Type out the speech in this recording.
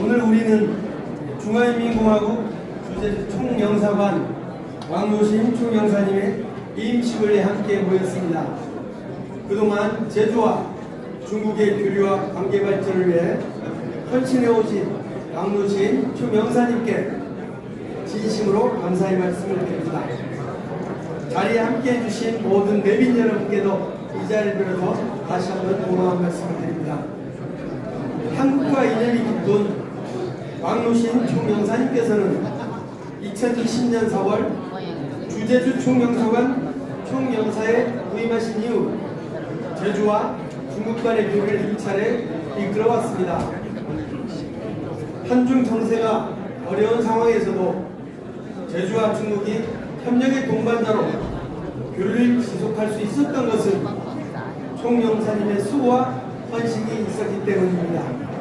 오늘 우리는 중화인민공화국 총영사관 왕노심 총영사님의 임식을 함께 모였습니다. 그동안 제주와 중국의 교류와 관계 발전을 위해 헌신해 오신 왕노심 총영사님께 진심으로 감사의 말씀을 드립니다. 자리에 함께 해주신 모든 내빈 여러분께도 이 자리를 빌어서 다시 한번 고마운 말씀을 드립니다. 한국과 인연이 깊은 왕노신 총영사님께서는 2020년 4월 주제주 총영사관 총영사에 부임하신 이후 제주와 중국 간의 교류를 일차례 이끌어왔습니다. 한중 정세가 어려운 상황에서도 제주와 중국이 협력의 동반자로 교류를 지속할 수 있었던 것은 총영사님의 수고와 헌신이 있었기 때문입니다.